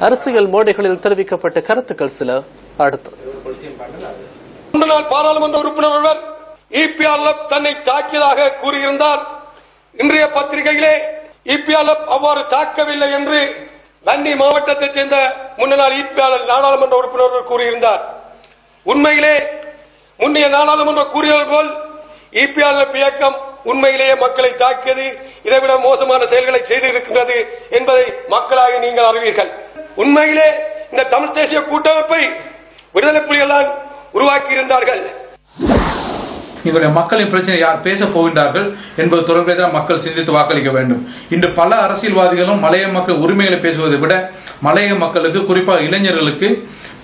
அரசியல் மேடைகளில் தெரிவிக்கப்பட்ட கருத்துக்கள் சில. அடுத்து. முன்னாள் பாராளுமன்ற உறுப்பினர் ஒருவர் இபிஆர்எஃப் தன்னை தாக்கியதாக கூறியிருந்தார். இன்றைய பத்திரிகையிலே இபிஆர்எஃப் அவ்வாறு தாக்கவில்லை என்று வன்னி மாவட்டத்தைச் சேர்ந்த முன்னாள் இபிஆர் நாடாளுமன்ற உறுப்பினர் கூறியிருந்தார். உண்மையிலே முன்னைய நாடாளுமன்ற கூறியது போல் இபிஆர்எஃப் இயக்கம் உண்மையிலேயே மக்களை தாக்கியது இதைவிட மோசமான செயல்களை செய்திருக்கின்றது என்பதை மக்களாக நீங்கள் அறிவீர்கள். உண்மையிலே இந்த தமிழ் தேசிய கூட்டமைப்பை விடுதலை புலிகள் தான் உருவாக்கி இருந்தார்கள் எங்களுடைய மக்களின் பிரச்சனை யார் பேச போகின்றார்கள் என்பது தொடர்பில் தான் மக்கள் சிந்தித்து வாக்களிக்க வேண்டும். இன்று பல அரசியல்வாதிகளும் மலைய மக்கள் உரிமைகளை பேசுவதை விட மலைய மக்களுக்கு குறிப்பாக இளைஞர்களுக்கு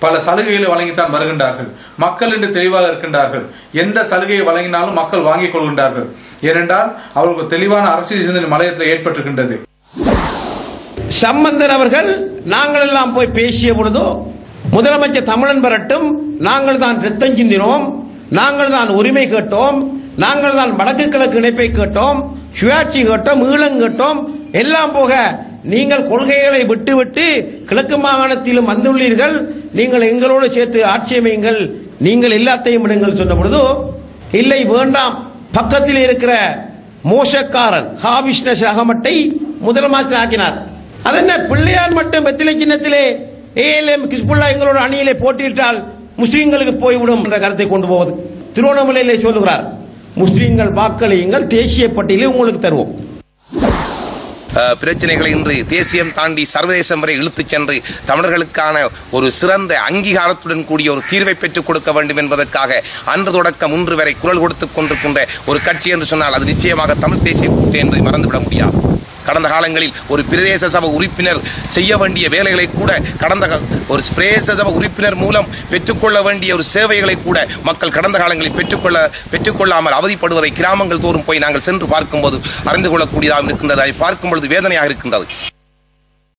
பல சலுகைகளை வழங்கித்தான் வருகின்றார்கள். மக்கள் என்று தெளிவாக இருக்கின்றார்கள். எந்த சலுகையை வழங்கினாலும் மக்கள் வாங்கிக் கொள்கின்றார்கள். ஏனென்றால் அவர்களுக்கு தெளிவான அரசியல் சிந்தனை மலையத்தில் ஏற்பட்டிருக்கின்றது. சம்பந்தர் அவர்கள் நாங்கள் எல்லாம் போய் பேசிய பொழுதோ முதலமைச்சர் தமிழன் பெறட்டும் நாங்கள் தான் ரத்தம் சிந்தினோம் நாங்கள் தான் உரிமை கேட்டோம் நாங்கள் தான் வடக்கு கிழக்கு இணைப்பை கேட்டோம் சுயாட்சி கேட்டோம் ஈழம் கேட்டோம் எல்லாம் போக நீங்கள் கொள்கைகளை விட்டுவிட்டு கிழக்கு மாகாணத்திலும் வந்துள்ளீர்கள் நீங்கள் எங்களோடு சேர்த்து ஆட்சி அமையுங்கள் நீங்கள் எல்லாத்தையும் விடுங்கள் சொன்ன பொழுது இல்லை வேண்டாம் பக்கத்தில் இருக்கிற மோசக்காரன் ஹாவிஷ்ண அகமட்டை முதலமைச்சர் ஆக்கினார். அது என்ன பிள்ளையார் மட்டும் வெத்திலை சின்னத்திலே ஏஎல்எம் கிஸ்புல்லா எங்களோட அணியிலே போட்டியிட்டால் முஸ்லீம்களுக்கு போய்விடும் என்ற கருத்தை கொண்டு போவது. திருவண்ணாமலையிலே சொல்லுகிறார் முஸ்லீம்கள் வாக்களியுங்கள் தேசிய பட்டியலை உங்களுக்கு தருவோம். பிரச்சனைகளை இன்று தேசியம் தாண்டி சர்வதேசம் வரை இழுத்துச் சென்று தமிழர்களுக்கான ஒரு சிறந்த அங்கீகாரத்துடன் கூடிய ஒரு தீர்வை பெற்றுக் கொடுக்க வேண்டும் என்பதற்காக அன்று தொடக்கம் ஒன்று வரை குரல் கொடுத்துக் கொண்டிருக்கின்ற ஒரு கட்சி என்று சொன்னால் அது நிச்சயமாக தமிழ் தேசிய கூட்டு என்று மறந்துவிட முடியாது. கடந்த காலங்களில் ஒரு பிரதேச சபை உறுப்பினர் செய்ய வேண்டிய வேலைகளை கூட கடந்த ஒரு பிரதேச சபை உறுப்பினர் மூலம் பெற்றுக்கொள்ள வேண்டிய ஒரு சேவைகளை கூட மக்கள் கடந்த காலங்களில் பெற்றுக்கொள்ள பெற்றுக்கொள்ளாமல் அவதிப்படுவதை கிராமங்கள் தோறும் போய் நாங்கள் சென்று பார்க்கும்போது அறிந்து கொள்ளக்கூடியதாக இருக்கின்றது. அதை பார்க்கும் பொழுது வேதனையாக இருக்கின்றது.